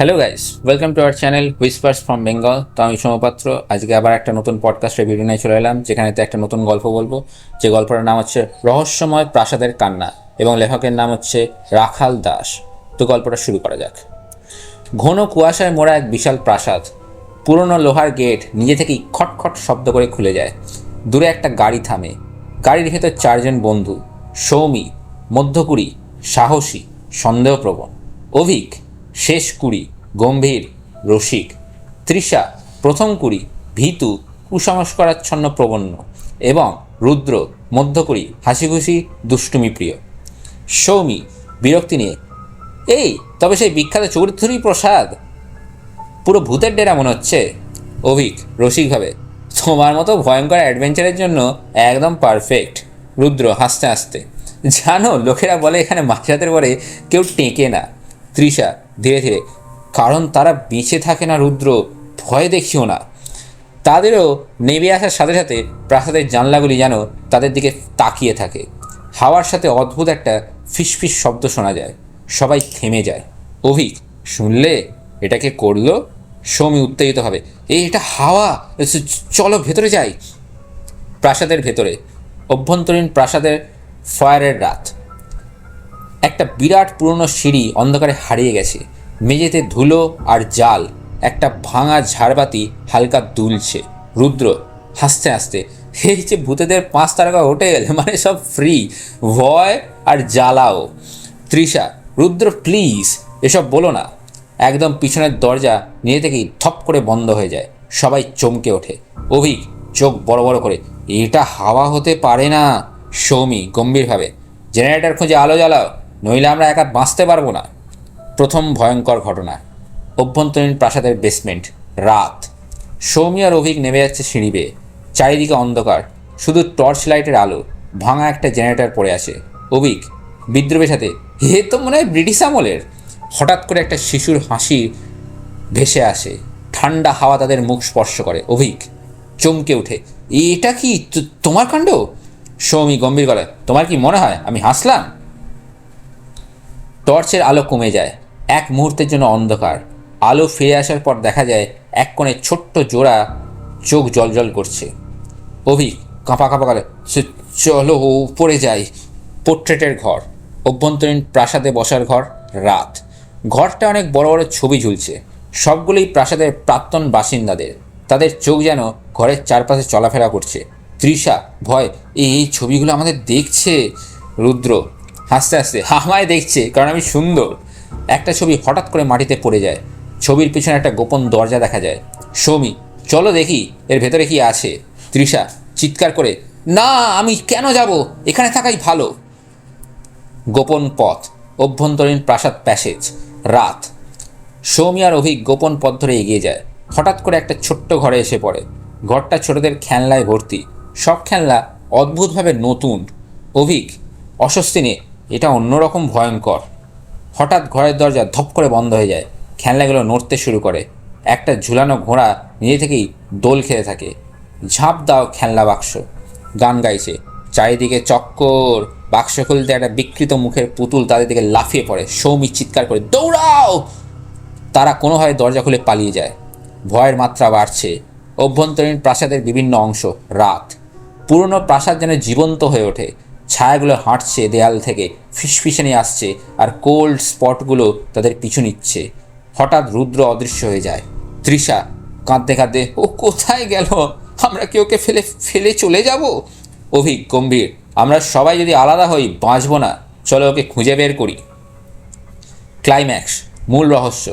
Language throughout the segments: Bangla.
Hello guys welcome to our channel Whispers from Bengal তো আমি সোমপাত্র আজকে আবার একটা নতুন পডকাস্টের ভিডিও নিয়ে চলে এলাম, যেখানেতে একটা নতুন গল্প বলব। যে গল্পটার নাম হচ্ছে রহস্যময় প্রাসাদের কান্না এবং লেখকের নাম হচ্ছে রাখাল দাস। তো গল্পটা শুরু করা যাক। ঘন কুয়াশায় মোড়া এক বিশাল প্রাসাদ। পুরনো লোহার গেট নিজে থেকেই খটখট শব্দ করে খুলে যায়। দূরে একটা গাড়ি থামে। গাড়ির ভেতর চারজন বন্ধু, সৌমি মধ্যকুড়ি সাহসী, সন্দেহপ্রবণ। অভিক শেষ কুড়ি, গম্ভীর, রসিক। তৃষা, প্রথম কুড়ি, ভীতু, কুসংস্কারাচ্ছন্ন প্রবন্ন এবং রুদ্র মধ্যকুড়ি হাসিখুশি, দুষ্টুমি প্রিয়। সৌমি, বিরক্তি নিয়ে, এই, তবে সেই বিখ্যাত চৌধুরী প্রসাদ। পুরো ভূতের ডেরা মনে হচ্ছে। অভিক, রসিকভাবে, তোমার মতো ভয়ঙ্কর অ্যাডভেঞ্চারের জন্য একদম পারফেক্ট। রুদ্র, হাসতে হাসতে, জানো, লোকেরা বলে এখানে মাঝরাতের পরে কেউ টেকে না। তৃষা ধীরে ধীরে। কারণ তারা বেঁচে থাকে না রুদ্র, ভয় দেখিও না। তাদেরও নেমে আসার সাথে সাথে প্রাসাদের জানলাগুলি যেন তাদের দিকে তাকিয়ে থাকে। হাওয়ার সাথে অদ্ভুত একটা ফিসফিস শব্দ শোনা যায়। সবাই থেমে যায়। অভিক, শুনলে? এটাকে করল? সৌমি উত্তেজিত হবে এই এটা হাওয়া। চলো ভেতরে যাই। প্রাসাদের ভেতরে। অভ্যন্তরীণ প্রাসাদের ফায়ারের রাত। একটা বিরাট পুরনো সিঁড়ি অন্ধকারে হারিয়ে গেছে। মেঝেতে ধুলো আর জাল, একটা ভাঙা ঝাড়বাতি হালকা দুলছে। রুদ্র হাসতে হাসতে এই যে ভূতেদের পাঁচ তারকা হোটেল মানে সব ফ্রি ভয় আর জ্বালাও। তৃষা, রুদ্র প্লিজ এসব বলো না। একদম পিছনের দরজা নিজে থেকেই থপ করে বন্ধ হয়ে যায়। সবাই চমকে ওঠে। অভিক চোখ বড় বড় করে, এটা হাওয়া হতে পারে না। সৌমি গম্ভীরভাবে জেনারেটর খুঁজে আলো জ্বালাও। নইলে আমরা একা বাঁচতে পারব না। প্রথম ভয়ঙ্কর ঘটনা। অভ্যন্তরীণ প্রাসাদের বেসমেন্ট রাত। সৌমি আর অভিক নেমে যাচ্ছে সিঁড়ি বেয়ে। চারিদিকে অন্ধকার। শুধু টর্চ লাইটের আলো। ভাঙা একটা জেনারেটর পড়ে আছে। অভিক, বিদ্রোহের সাথে হে তো মনে হয় ব্রিটিশ আমলের। হঠাৎ করে একটা শিশুর হাসি ভেসে আসে। ঠান্ডা হাওয়া তাদের মুখ স্পর্শ করে। অভিক চমকে ওঠে, এটা কি তোমার কাণ্ড? সৌমি গম্ভীর গলায়, তোমার কি মনে হয় আমি হাসলাম? টর্চের আলো কমে যায়। এক মুহূর্তের জন্য অন্ধকার। আলো ফিরে আসার পর দেখা যায়, এক কোণে ছোট্ট জোড়া চোখ জলজল করছে। অভি কাঁপা কাঁপা "চ- চলো উপরে যাই। পোর্ট্রেটের ঘর। অভ্যন্তরীণ প্রাসাদে বসার ঘর রাত। ঘরটা অনেক বড় বড় ছবি ঝুলছে। সবগুলোই প্রাসাদের প্রাক্তন বাসিন্দাদের। তাদের চোখ যেন ঘরের চারপাশে চলাফেরা করছে। তৃষা, ভয় এই ছবিগুলো আমাদের দেখছে? রুদ্র হাসতে হাসতে আমায় দেখছে, কারণ আমি সুন্দর। একটা ছবি হঠাৎ করে মাটিতে পড়ে যায়। ছবির পিছনে একটা গোপন দরজা দেখা যায়। সৌমি, চলো দেখি, এর ভেতরে কি আছে? তৃষা চিৎকার করে, না, আমি কেন যাব? এখানে থাকাই ভালো। গোপন পথ, অভ্যন্তরীণ প্রাসাদ প্যাসেজ, রাত। সৌমি আর অভিক গোপন পথ ধরে এগিয়ে যায়। হঠাৎ করে একটা ছোট্ট ঘরে এসে পড়ে। ঘরটা ছোটদের খেলনায় ভর্তি। সব খেলনা অদ্ভুতভাবে নতুন। অভিক, অস্বস্তি নিয়ে এটা অন্যরকম ভয়ঙ্কর। হঠাৎ ঘরের দরজা ধপ করে বন্ধ হয়ে যায়। খেলনাগুলো নড়তে শুরু করে। একটা ঝুলানো ঘোড়া নিজে থেকেই দোল খেতে থাকে। ঝাঁপ দাও খেলনা বাক্স। গান গাইছে। চারিদিকে চক্কর। বাক্স খুলতে একটা বিকৃত মুখের পুতুল তাদের দিকে লাফিয়ে পড়ে। সৌমি চিৎকার করে, দৌড়াও! তারা কোনোভাবে দরজা খুলে পালিয়ে যায়। ভয়ের মাত্রা বাড়ছে। অভ্যন্তরীণ প্রাসাদের বিভিন্ন অংশ রাত। পুরনো প্রাসাদ যেন জীবন্ত হয়ে ওঠে। ছায়াগুলো হাঁটছে দেয়াল থেকে ফিসফিসানি আসছে, আর কোল্ড স্পটগুলো তাদের পিছু নিচ্ছে। হঠাৎ রুদ্র অদৃশ্য হয়ে যায়। তৃষা কাঁদতে কাঁদতে, ও কোথায় গেল? আমরা কি ওকে ফেলে ফেলে চলে যাব? অভিক গম্ভীর, আমরা সবাই যদি আলাদা হই, বাঁচবো না। চলো ওকে খুঁজে বের করি। ক্লাইম্যাক্স মূল রহস্য,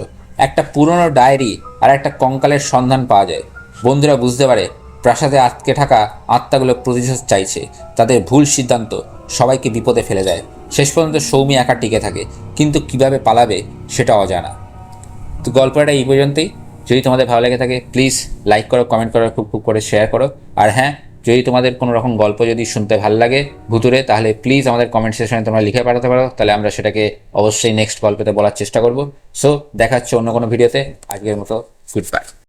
একটা পুরনো ডায়েরি আর একটা কঙ্কালের সন্ধান পাওয়া যায়। বন্ধুরা বুঝতে পারে প্রাসাদে আটকে থাকা আত্মাগুলো প্রতিশোধ চাইছে। তাদের ভুল সিদ্ধান্ত সবাইকে বিপদে ফেলে দেয়। শেষ পর্যন্ত সৌমি একা টিকে থাকে, কিন্তু কীভাবে পালাবে সেটা অজানা। তো গল্পটা এই পর্যন্তই। যদি তোমাদের ভালো লেগে থাকে প্লিজ লাইক করো কমেন্ট করো, খুব খুব করে শেয়ার করো। আর হ্যাঁ যদি তোমাদের কোনো রকম গল্প যদি শুনতে ভালো লাগে ভুতুরে, তাহলে প্লিজ আমাদের কমেন্ট সেকশনে তোমরা লিখে পাঠাতে পারো। তাহলে আমরা সেটাকে অবশ্যই নেক্সট গল্পেতে বলার চেষ্টা করব। সো দেখা হচ্ছে অন্য কোনো ভিডিওতে আজকের মতো গুড বাই